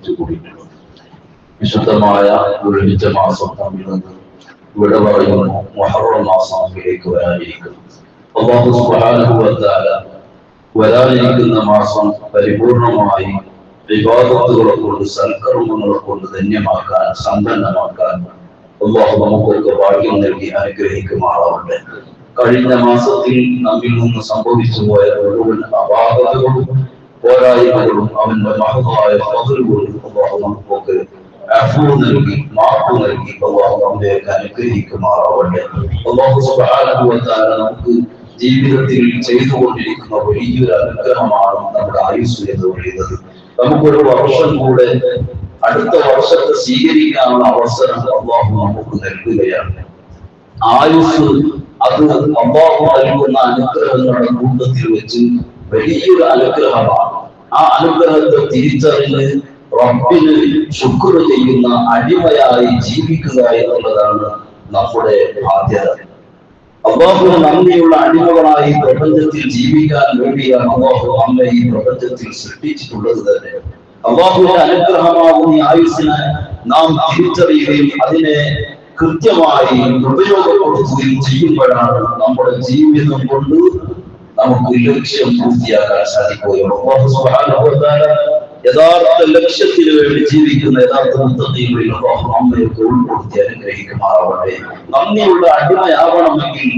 ഒരുമിച്ച് കൂടിയിട്ടുള്ളത് വിശുദ്ധമായ ഒരുമിച്ച മാസം തമ്മിൽ നിന്ന് വിട പറയുന്നു മൊഹറം മാസത്തിലേക്ക് വരാനിരിക്കുന്നു. അള്ളാഹു തആല വരാനിരിക്കുന്ന മാസം പരിപൂർണമായി വിവാദത്തുകളെ കൊണ്ട് സൽക്കർമ്മങ്ങളെ കൊണ്ട് ധന്യമാക്കാൻ സമ്പന്നമാക്കാൻ അള്ളാഹു നമുക്കൊക്കെ ഭാഗ്യം നൽകി അനുഗ്രഹിക്കുമാറാവട്ടെ. കഴിഞ്ഞ മാസത്തിൽ നമ്മിൽ നിന്ന് സംഭവിച്ചു പോയ മുഴുവൻ അപാകതകളും പോരായ്മകളും അവന്റെ മഹത്തായ നമുക്കൊക്കെ അഫു നൽകി മാപ്പ് നമുക്ക് ജീവിതത്തിൽ ചെയ്തുകൊണ്ടിരിക്കുന്ന വലിയൊരു അനുഗ്രഹമാണ് നമ്മുടെ ആയുസ് എന്ന് പറയുന്നത്. നമുക്കൊരു വർഷം കൂടെ അടുത്ത വർഷത്തെ സ്വീകരിക്കാനുള്ള അവസരം അള്ളാഹു നമുക്ക് നൽകുകയാണ്. ആയുസ് അത് അള്ളാഹു നൽകുന്ന അനുഗ്രഹങ്ങളുടെ കൂട്ടത്തിൽ വെച്ച് വലിയൊരു അനുഗ്രഹമാണ്. ആ അനുഗ്രഹത്തെ തിരിച്ചറിഞ്ഞ് റബ്ബിന് ശുക്ർ ചെയ്യുന്ന അടിമയായി ജീവിക്കുക എന്നുള്ളതാണ് നമ്മുടെ ബാധ്യത. അള്ളാഹുവിന് നന്ദിയുള്ള അടിമകളായി പ്രപഞ്ചത്തിൽ ജീവിക്കാൻ വേണ്ടിയാണ് അള്ളാഹു നമ്മെ ഈ പ്രപഞ്ചത്തിൽ സൃഷ്ടിച്ചിട്ടുള്ളത് തന്നെ. അള്ളാഹുവിന്റെ അനുഗ്രഹമാകുന്ന ആയുസ്സിനെ നാം തിരിച്ചറിയുകയും അതിനെ കൃത്യമായി ഉപയോഗപ്പെടുത്തുകയും ചെയ്യുമ്പോഴാണ് നമ്മുടെ ജീവിതം കൊണ്ട് നമുക്ക് ലക്ഷ്യം പൂർത്തിയാക്കാൻ സാധിക്കുകയുള്ളൂ യഥാർത്ഥ ലക്ഷ്യത്തിന് വേണ്ടി ജീവിക്കുന്ന യഥാർത്ഥ അള്ളാഹു നമ്മയൊക്കെ ഉൾപ്പെടുത്തി അനുഗ്രഹിക്കുമാറാവട്ടെ. നന്ദിയുള്ള അടിമയാവണമെങ്കിൽ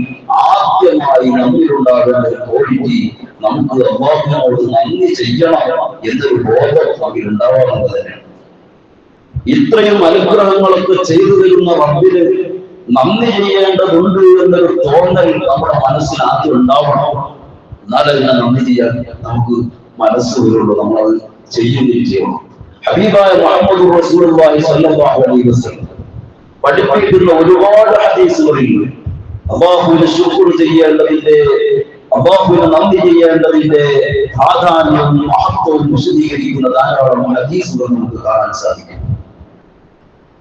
ആദ്യമായി നമ്മിലുണ്ടാകേണ്ട ഒരു ക്വാളിറ്റി നമുക്ക് അള്ളാഹുവിനോട് നന്ദി ചെയ്യണം എന്നൊരു ബോധം നമ്മിൽ ഉണ്ടാവണമെന്ന് തന്നെ ഇത്രയും അനുഗ്രഹങ്ങളൊക്കെ ചെയ്തു തരുന്ന റബ്ബിന് നന്ദി ചെയ്യേണ്ടതുണ്ട് എന്നൊരു തോന്നൽ നമ്മുടെ മനസ്സിൽ ആദ്യം ഉണ്ടാവണം. എന്നാലേ പിന്നെ നന്ദി ചെയ്യാൻ നമുക്ക് മനസ്സ് വരുള്ളൂ നമ്മളത് ചെയ്യുകയും ചെയ്യണം. ഹബീബായ മുഹമ്മദ് റസൂലുള്ളാഹി സ്വല്ലല്ലാഹു അലൈഹി വസല്ലം പഠിപ്പിക്കുന്ന ഒരുപാട് ഹദീസുകളിൽ അള്ളാഹുവിന് ശുക്ർ ചെയ്യേണ്ടതിന്റെ അള്ളാഹുവിന് നന്ദി ചെയ്യേണ്ടതിന്റെ പ്രാധാന്യവും മഹത്വവും വിശദീകരിക്കുന്ന ധാരാളം ഹദീസുകൾ നമുക്ക് കാണാൻ സാധിക്കും.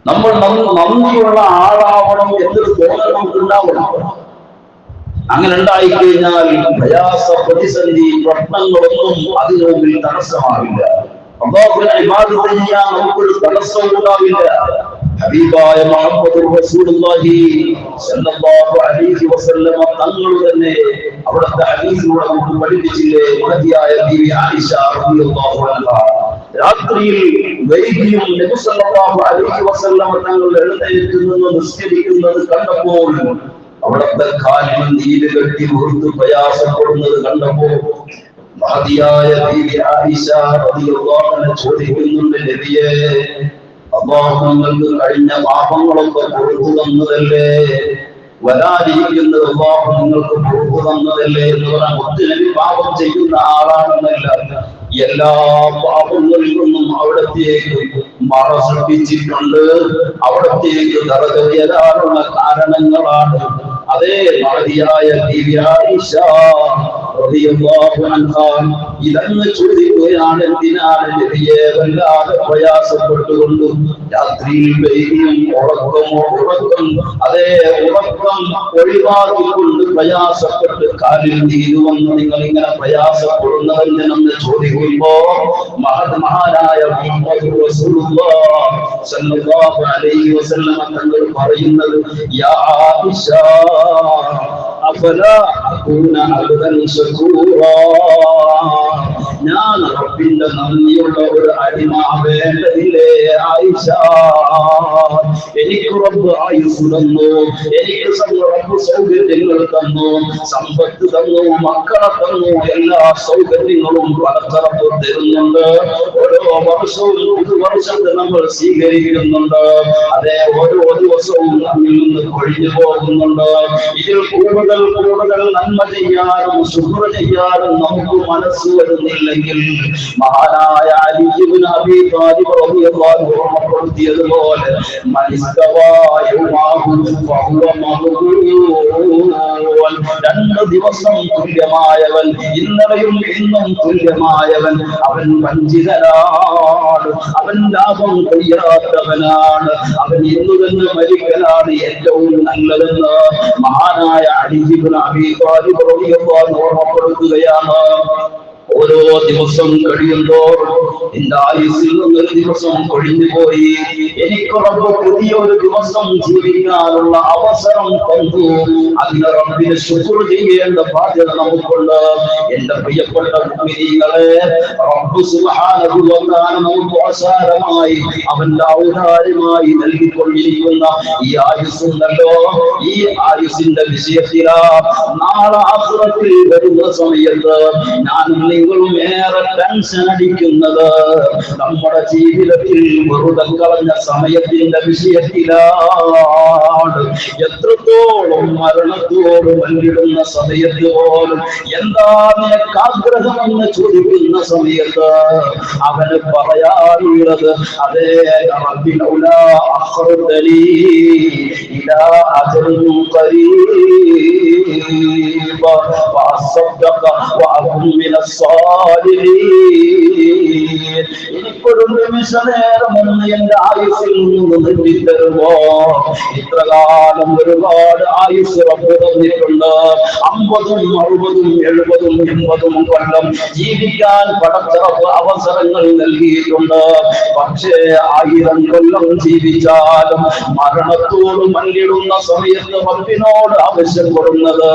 നമ്മൾ നന്ദിയുള്ള ആളാവണം എന്നൊരു തോന്നൽ നമുക്ക് ഉണ്ടാവണം അങ്ങനെ ഉണ്ടായിക്കഴിഞ്ഞാൽ പ്രയാസ പ്രതിസന്ധി പ്രശ്നങ്ങളൊന്നും അതിനു മുമ്പിൽ തടസ്സമാവില്ല. അള്ളാഹുവിനെ ഇബാദത്ത് ചെയ്യാൻ നമുക്കൊരു ഹബീബായ മുഹമ്മദ് റസൂലുള്ളാഹി സ്വല്ലല്ലാഹു അലൈഹി വസല്ലമ തങ്ങൾ തന്നെ അവിടുത്തെ ഹദീസിലൂടെ നമുക്ക് പഠിപ്പിച്ചില്ലേ? മഹതിയായ റളിയല്ലാഹു അൻഹ. രാത്രിയിൽ വൈകിയും നബി സല്ലല്ലാഹു അലൈഹി വസല്ലമ തങ്ങൾ എഴുന്നേറ്റ് നിന്ന് നിസ്കരിക്കുന്നത് കണ്ടപ്പോൾ അവിടുത്തെ കാലിൽ നീര് കെട്ടി മുഹൂർത്ത് പ്രയാസപ്പെടുന്നത് കണ്ടപ്പോ മഹതിയായ ചോദിക്കുന്നുണ്ട് നബിയേ കഴിഞ്ഞ പാപങ്ങളൊക്കെ പുറത്തു തന്നതല്ലേ? വരാതിരിക്കുന്ന അള്ളാഹു നിങ്ങൾക്ക് പുറത്തു തന്നതല്ലേ? എന്ന് പറഞ്ഞാൽ ഒത്തിരി പാപം ചെയ്യുന്ന ആളാണെന്നല്ല. എല്ലാ പാപങ്ങളിൽ നിന്നും അവിടത്തേക്ക് മറ സൃഷ്ടിച്ചിട്ടുണ്ട്. അവിടത്തേക്ക് തറകയറാനുള്ള കാരണങ്ങളാണ് അതേ മഹതിയായ ദിവ്യായിഷ ഇതങ്ങ് ചോദിക്കുകയാണ് എന്തിനാണ് നബിയെ വല്ലാതെ പ്രയാസപ്പെട്ടുകൊണ്ട് രാത്രിയിൽ വൈകിയും ഉറക്കമോ ഉറക്കം അതേ ഉറക്കം ഒഴിവാക്കിക്കൊണ്ട് പ്രയാസപ്പെട്ട് കാലിൽ നീര് വന്ന് നിങ്ങൾ ഇങ്ങനെ പ്രയാസപ്പെടുന്നവരെന്ന് ചോദിക്കുമ്പോ മഹത് മഹാനായ തങ്ങൾ പറയുന്നത് യാ أفلا أكون عبدا شكورا نعم റബ്ബിന്റെ നന്ദിയുള്ള ഒരു അടിമ വേണ്ടതില്ലേ ആയിഷ. എനിക്ക് റബ്ബ് ആയുസ് തന്നു എനിക്ക് റബ്ബ് സൗകര്യങ്ങൾ തന്നു സമ്പത്ത് തന്നു മക്കളെ തന്നു എല്ലാ സൗകര്യങ്ങളും പലതരപ്പ് തരുന്നുണ്ട്. ഓരോ വർഷവും നൂറ് വർഷത്തെ നമ്മൾ സ്വീകരിക്കുന്നുണ്ട്. അതെ ഓരോ ദിവസവും നമ്മിൽ നിന്ന് കൊഴിഞ്ഞു പോകുന്നുണ്ട്. ഇതിൽ കൂടുതൽ കൂടുതൽ നന്മ ചെയ്യാനും ശുഭ്ര ചെയ്യാനും നമുക്ക് മനസ്സ് വരുന്നില്ലെങ്കിൽ മഹാനായ അലിജിബിൻ അബി താലിബ് റളിയല്ലാഹു അൻഹു ഫഹുവ രണ്ട് ദിവസം തുല്യമായവൻ ഇന്നലെയും ഇന്നും തുല്യമായവൻ അവൻ വഞ്ചിതനാണ് അവൻ ലാഭം കൊയ്യാത്തവനാണ് അവൻ ഇന്നു തന്നെ മരിക്കലാണ് ഏറ്റവും നല്ലതെന്ന് മഹാനായ അലിജിബിൻ അബി താലിബ് ഓർമ്മപ്പെടുത്തുകയാണ് ഓരോ ദിവസം കഴിയുന്തോറും എന്റെ ആയുസിൽ നിന്നൊരു ദിവസം കൊഴിഞ്ഞു പോയി. എനിക്കുറപ്പ് പുതിയ പുതിയൊരു ദിവസം ജീവിക്കാനുള്ള അവസരം തന്നു. അതിന് റബ്ബിനെ ശുക്ർ ചെയ്യേണ്ട ബാധ്യത നമുക്കുണ്ട്. എന്റെ പ്രിയപ്പെട്ട മുഅ്മിനീങ്ങളെ റബ്ബ് തആല നമുക്ക് അവസാരമായി അവന്റെ ഔദാര്യമായി നൽകിക്കൊണ്ടിരിക്കുന്ന ഈ ആയുസ് ഉണ്ടല്ലോ ഈ ആയുസിന്റെ വിഷയത്തിലാ നാളെ ആസുറത്തിൽ വരുന്ന സമയത്ത് ഞാനും നിങ്ങളും ഏറെ ടെൻഷൻ അടിക്കുന്നത്. നമ്മുടെ ജീവിതത്തിൽ വെറുതെ കളഞ്ഞ സമയത്തിന്റെ വിഷയത്തിലാണ്. എത്രത്തോളം മരണത്തോട് വന്നിടുന്ന സമയത്ത് പോലും എന്താ നിനക്ക് ആഗ്രഹമെന്ന് ചോദിക്കുന്ന സമയത്ത് അവന് പറയാനുള്ളത് അതേ ഖരീബ. എനിക്കൊരു നിമിഷ നേരം ഒന്ന് എന്റെ ആയുസ്സിൽ നിന്ന് നിർമ്മിത്തരുമോ ഇത്രകാലം ഒരുപാട് ആയുസ് തന്നിട്ടുണ്ട്. അമ്പതും അറുപതും എഴുപതും എൺപതും കൊല്ലം ജീവിക്കാൻ പടച്ചിറപ്പ് അവസരങ്ങൾ നൽകിയിട്ടുണ്ട്. പക്ഷേ ആയിരം കൊല്ലം ജീവിച്ചാലും മരണത്തോട് മല്ലിടുന്ന സമയത്ത് റബ്ബിനോട് ആവശ്യപ്പെടുന്നത്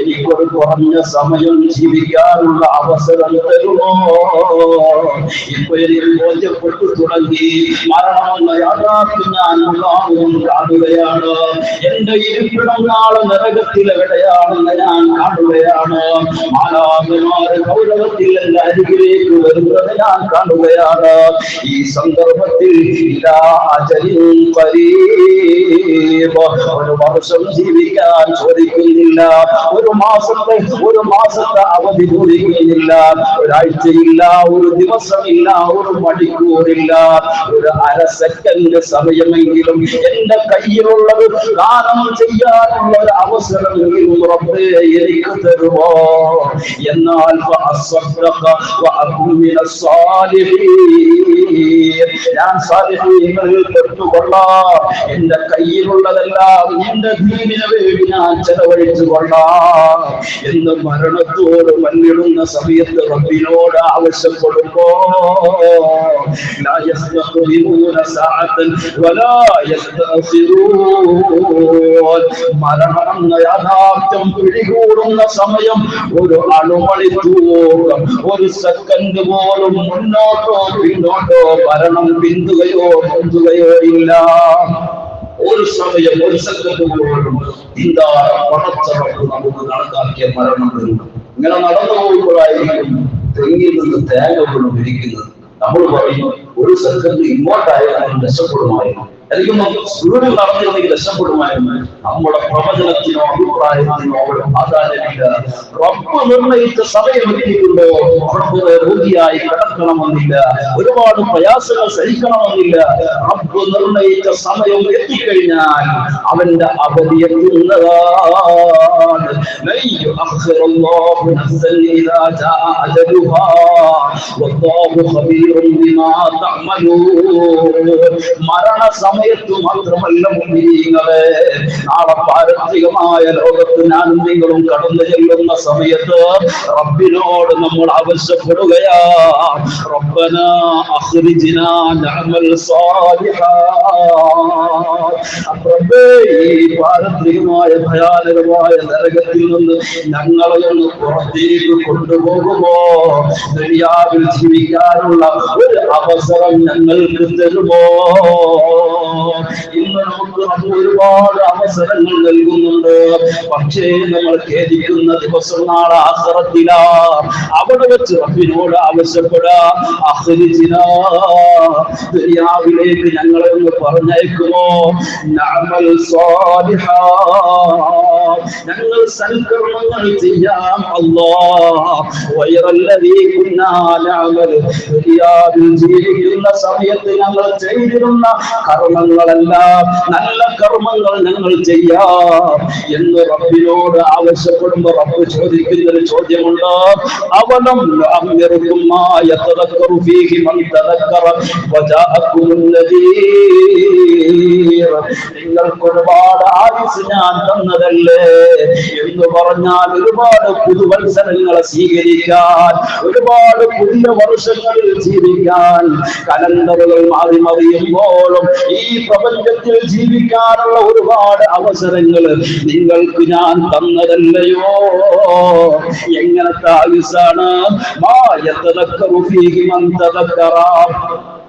എനിക്കൊരു കുറഞ്ഞ സമയം ജീവിക്കാനുള്ള അവസരം തരുമോ? ഇപ്പൊ എനിക്ക് ബോധ്യപ്പെട്ടു തുടങ്ങി മരണമെന്ന യാഥാർത്ഥ്യം കാണുകയാണ്. എന്റെ ഇരിപ്പിടം നാളെ നരകത്തിൽ എവിടെയാണെന്ന് ഞാൻ കാണുകയാണ്. മാലാകമാര് ഗൗരവത്തിൽ എന്റെ അരികിലേക്ക് വരുന്നത് ഞാൻ കാണുകയാണ്. ഈ സന്ദർഭത്തിൽ. ഒരു വർഷം ജീവിക്കാൻ ചോദിക്കുന്നില്ല. ഒരു മാസത്തെ ഒരു മാസത്തെ അവധി ചോദിക്കുന്നില്ല ഒരാഴ്ചയില്ല ഒരു ദിവസമില്ല ഒരു മണിക്കൂറില്ല ഒരു അര സെക്കൻഡ് സമയമെങ്കിലും എന്റെ കയ്യിലുള്ളത് ദാനം ചെയ്യാനുള്ള ഒരു അവസരമെങ്കിലും റബ്ബേ എനിക്ക് തരുമോ? എന്നാൽ. ഞാൻ സാലിഹീങ്ങളിൽ പെട്ടുകൊള്ളാം. എന്റെ കയ്യിലുള്ളതെല്ലാം എന്റെ ദീനിന് വേണ്ടി ഞാൻ ചെലവഴിച്ചു കൊള്ളാം എന്ന് മരണത്തോട് മല്ലിടുന്ന സമയത്ത് റബ്ബിനോട് ആവശ്യപ്പെടുമ്പോ മരണം യാഥാർത്ഥ്യം പിടികൂടുന്ന സമയം ഒരു അണുമണിക്കൂറും ഒരു സെക്കൻഡ് പോലും മുന്നോട്ടോ പിന്നോട്ടോ ഭരണം പിന്തുകയോ പിന്തുകയോ ഇല്ല. ഒരു സമയം ഒരു സെക്കൻഡ് പോലും ഇന്താറ പണച്ചറപ്പ് നമുക്ക് മരണം വരും. ഇങ്ങനെ നടന്നു പോകുമ്പോഴായിരിക്കും തെങ്ങിൽ നിന്ന് തേങ്ങ പോലും ഇരിക്കുന്നത് നമ്മൾ പറയും ഒരു സെക്കൻഡ് ഇങ്ങോട്ടായാലും രക്ഷപ്പെടുമായിരുന്നു. നൽകുമ്പോൾ വീട് നടന്നിരുന്നെങ്കിൽ രക്ഷപ്പെടുമായിരുന്നു നമ്മുടെ പ്രവചനത്തിനോ അഭിപ്രായത്തിനോ ആധാരമില്ല റബ്ബ് നിർണയിച്ച സമയമെത്തിയിട്ടുണ്ടോ റബ്ബ് രോഗിയായി കിടക്കണമെന്നില്ല. ഒരുപാട് പ്രയാസങ്ങൾ സഹിക്കണമെന്നില്ല. റബ്ബ് നിർണയിച്ച സമയം എത്തിക്കഴിഞ്ഞാൽ അവന്റെ അവധി എത്തുന്നതാണ്. മരണ സമ സമയത്ത് മാത്രമല്ല മുമ്പിരിങ്ങളെ നാളെ പാരമ്പരികമായ ലോകത്ത് ഞാനും നിങ്ങളും കടന്നു ചെല്ലുന്ന സമയത്ത് റബ്ബിനോട് നമ്മൾ ആവശ്യപ്പെടുകയാ. റബ്ബന അഹ്റിജിന നഅമൽ സാലിഹാ. റബ്ബേ ഈ പാരമ്പരികമായ ഭയാനകമായ നരകത്തിൽ നിന്ന് ഞങ്ങളെ ഒന്ന് പുറത്തേക്ക് കൊണ്ടുപോകുമോ? ദരിയാവിൽ ജീവിക്കാനുള്ള ഒരു അവസരം ഞങ്ങൾക്ക് തരുമോ? ഇന്ന് നമുക്ക് അത് ഒരുപാട് അവസരങ്ങൾ നൽകുന്നുണ്ട്. പക്ഷേ നമ്മൾ ഖേദിക്കുന്ന ദിവസം നാളെ ആസറത്തില അവിടെ വെച്ച് റബ്ബിനോട് ആവശ്യപ്പെടാം. ദുനിയാവിലേക്ക് ഞങ്ങളെ ഒന്ന് പറഞ്ഞയക്കുമോ? നഅമൽ സ്വാദിഹ ഞങ്ങൾ സൽക്കർമ്മങ്ങൾ ചെയ്യാം അല്ലാ. ജീവിക്കുന്ന സമയത്ത് ഞങ്ങൾ ചെയ്തിരുന്ന കർമ്മങ്ങളെല്ലാം നല്ല കർമ്മങ്ങൾ ഞങ്ങൾ ചെയ്യാം. എന്ന് റബ്ബിനോട് ആവശ്യപ്പെടുമ്പോ റബ്ബ് ചോദിക്കുന്ന ഒരു ചോദ്യമുണ്ട് അവനം നിങ്ങൾക്ക് ഒരുപാട് ആയുസ് ഞാൻ തന്നതല്ലേ? എന്ന് പറഞ്ഞാൽ ഒരുപാട് പുതുവത്സരങ്ങളെ സ്വീകരിക്കാൻ ഒരുപാട് പുതിയ വർഷങ്ങളിൽ ജീവിക്കാൻ കലണ്ടറുകൾ മാറി മറിയുമ്പോഴും ഈ പ്രപഞ്ചത്തിൽ ജീവിക്കാനുള്ള ഒരുപാട് അവസരങ്ങൾ നിങ്ങൾക്ക് ഞാൻ തന്നതല്ലയോ? എങ്ങനത്തെ ആയുസാണ് മായത്തതക്കറു ഫീഹി മൻ തദക്കറ.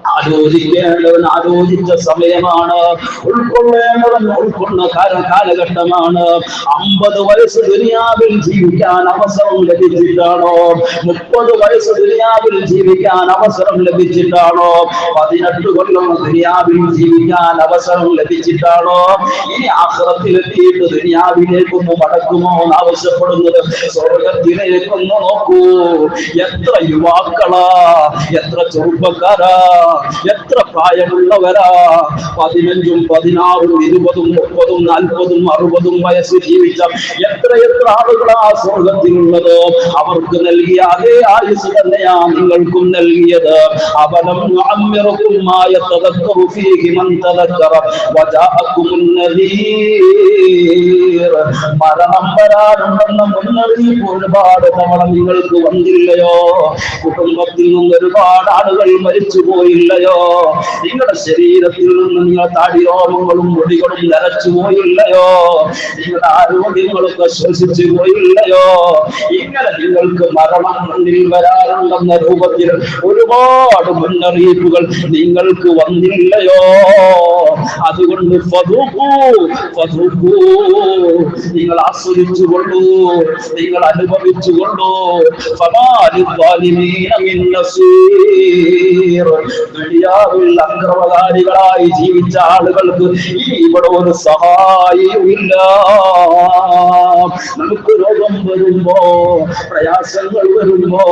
ആലോചിക്കേണ്ടവൻ ആലോചിച്ച സമയമാണ്. ഉൾക്കൊള്ളേണ്ടവൻ ഉൾക്കൊണ്ട കാല കാലഘട്ടമാണ്. അമ്പത് വയസ്സ് ദുനിയാവിൽ ജീവിക്കാൻ അവസരം ലഭിച്ചിട്ടാണോ? മുപ്പത് വയസ്സ് ദുനിയാവിൽ ജീവിക്കാൻ അവസരം ലഭിച്ചിട്ടാണോ? പതിനെട്ട് കൊല്ലം ദുനിയാവിൽ ജീവിക്കാൻ അവസരം ലഭിച്ചിട്ടാണോ? ഈ ആഹ്റത്തിലെത്തിയിട്ട് ദുനിയാവിലേക്കൊന്ന് മടക്കുമോ എന്ന് ആവശ്യപ്പെടുന്നത് സ്വർഗത്തിലേക്കൊന്ന് നോക്കൂ. എത്ര യുവാക്കളാ എത്ര ചെറുപ്പക്കാരാ. എത്ര പ്രായമുള്ളവരാ? പതിനഞ്ചും പതിനാറും ഇരുപതും മുപ്പതും നാൽപ്പതും അറുപതും വയസ്സ് ജീവിച്ച എത്ര എത്ര ആളുകളാ സ്വർഗത്തിലുള്ളത്? അവർക്ക് നൽകിയ അതേ ആയുസ് തന്നെയാ നിങ്ങൾക്കും നൽകിയത്. അവലം അമ്മിറക്കുമായ മരണം വരാനുണ്ടെന്ന മുന്നറിയിപ്പ് ഒരുപാട് തവണ നിങ്ങൾക്ക് വന്നില്ലയോ? കുടുംബത്തിൽ നിന്ന് ഒരുപാട് ആളുകൾ മരിച്ചു പോയില്ലയോ നിങ്ങളുടെ ശരീരത്തിൽ നിന്ന് നിങ്ങൾ താടിരോമങ്ങളും മുടികളും നരച്ചു പോയില്ലയോ? നിങ്ങളുടെ ആരോഗ്യങ്ങളൊക്കെ ശ്വസിച്ചു പോയില്ലയോ? ഇങ്ങനെ നിങ്ങൾക്ക് മരണം വരാറുണ്ടെന്ന രൂപത്തിൽ ഒരുപാട് മുന്നറിയിപ്പുകൾ നിങ്ങൾക്ക് വന്നില്ലയോ? അതുകൊണ്ട്. നിങ്ങൾ ആസ്വദിച്ചു കൊള്ളൂ നിങ്ങൾ അനുഭവിച്ചു കൊള്ളൂ ദുനിയാവിൽ അക്രമകാരികളായി ജീവിച്ച ആളുകൾക്ക് ഇവിടെ ഒരു സഹായിയുമില്ല നമുക്ക് രോഗം വരുമ്പോ പ്രയാസങ്ങൾ വരുമ്പോ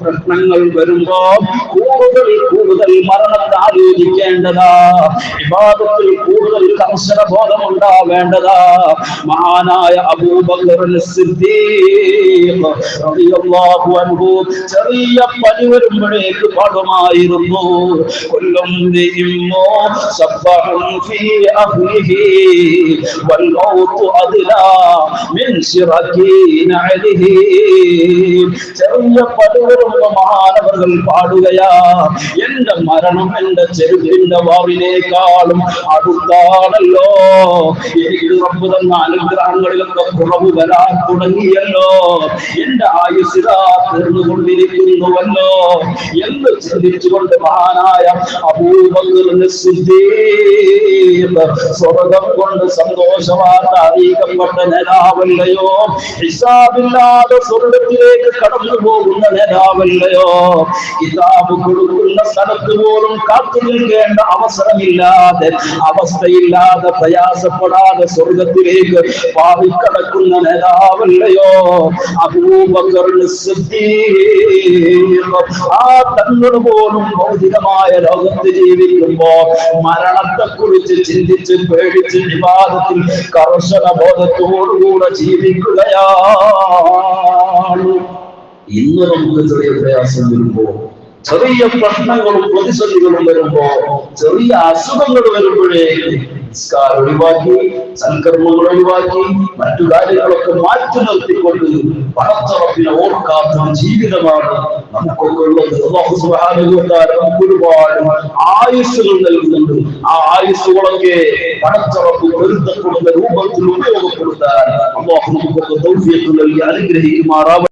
പ്രശ്നങ്ങൾ വരുമ്പോ കൂടുതൽ കൂടുതൽ മരണത്തെ ആലോചിക്കേണ്ടതാ. വിവാദത്തിൽ കൂടുതൽ കർശന ബോധം ഉണ്ടാവേണ്ടതാ മഹാനായ അൻഹു ചെറിയ പനി വരുമ്പോഴേക്ക് പാടുമായിരുന്നു كل امرئ سبح في أهله. والموت أدلى من سرك نعله. ചെറിയ പടുവരുമ്പോ പാടുകയാ എന്റെ മരണം എന്റെ ചെറുതിന്റെ വാവിനേക്കാളും അടുത്താണല്ലോ എനിക്ക് അനുഗ്രഹങ്ങളിലൊക്കെ കുറവ് വരാൻ തുടങ്ങിയല്ലോ എന്റെ ആയുസിത തീർന്നുകൊണ്ടിരിക്കുന്നുവല്ലോ എന്ന് ചിന്തിച്ചുകൊണ്ട് മഹാനായ അബൂബക്കറിന് സ്വർഗം കൊണ്ട് സന്തോഷവാർത്ത അറിയിക്കപ്പെട്ട നേതാവല്ലയോ. ഹിസാബില്ലാതെ സ്വർഗത്തിലേക്ക് കടന്നു പോകുന്ന നേതാവല്ലയോ. കിതാബ് കൊടുക്കുന്ന സ്ഥലത്ത് പോലും കാത്തു നിൽക്കേണ്ട അവസരമില്ലാതെ അവസ്ഥയില്ലാതെ പ്രയാസപ്പെടാതെ സ്വർഗത്തിലേക്ക് പാവിക്കടക്കുന്ന നേതാവല്ലയോ. അബൂബക്കറിന് ആ തങ്ങൾ പോലും ഭൗതികമായ ലോകത്ത് ജീവിക്കുമ്പോ മരണത്തെ കുറിച്ച് ചിന്തിച്ച് പേടിച്ച് വിവാദത്തിൽ കർശന ബോധത്തോടുകൂടെ ജീവിക്കുകയാണ്. ഇന്ന് നമുക്ക് ചെറിയ പ്രയാസം വരുമ്പോ ചെറിയ പ്രശ്നങ്ങളും പ്രതിസന്ധികളും വരുമ്പോ ചെറിയ അസുഖങ്ങൾ വരുമ്പോഴേ നിസ്കാരം ഒഴിവാക്കി സൽക്കർമ്മങ്ങൾ ഒഴിവാക്കി മറ്റു കാര്യങ്ങളൊക്കെ മാറ്റി നിർത്തിക്കൊണ്ട് പണത്തറപ്പിനെ ഓർക്കാത്ത ജീവിതമാണ് നമുക്കൊക്കെയുള്ളത്. നമുക്ക് ഒരുപാട് ആയുസ്സുകൾ നൽകുന്നുണ്ട്. ആ ആയുസ്സുകളൊക്കെ പണത്തറപ്പ് പൊരുത്തപ്പെടുന്ന രൂപത്തിൽ ഉപയോഗപ്പെടുത്താൻ അള്ളാഹു നമുക്കൊക്കെ ദൗത്യത്തിൽ നൽകി അനുഗ്രഹിക്കുമാറാവട്ടെ.